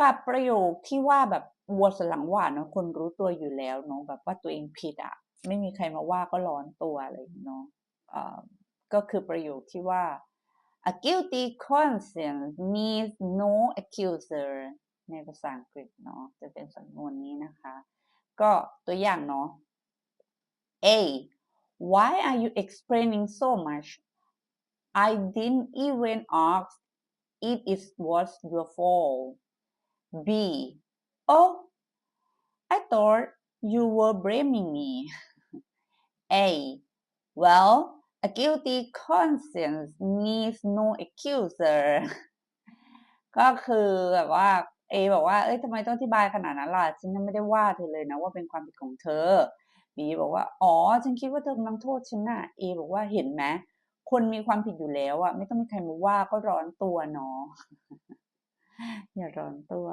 กับประโยคที่ว่าแบบวัวสลังหวานเนาะคนรู้ตัวอยู่แล้วเนาะแบบว่าตัวเองผิดอะไม่มีใครมาว่าก็ร้อนตัวอะไรเนาะอ่าก็คือประโยคที่ว่า a guilty conscience needs no accuser ในภาษาอังกฤษเนาะจะเป็นสำนวนนี้นะคะ ก็ตัวอย่างเนาะ A why are you explaining so much I didn't even ask if it was your fault B oh I thought you were blaming me A well a guilty conscience needs no accuser ก็คือแบบว่า A บอกว่า เอ้ยทำไมต้องอธิบายขนาดนั้นล่ะ ฉันยังไม่ได้ว่าเธอเลยนะว่าเป็นความผิดของเธอ B บอกว่า อ๋อ ฉันคิดว่าเธอกำลังโทษฉันน่ะ A บอกว่าเห็นไหมคนมีความผิดอยู่แล้วอะไม่ต้องมีใครมาว่าก็ร้อนตัวเนาะ อย่าร้อนตัว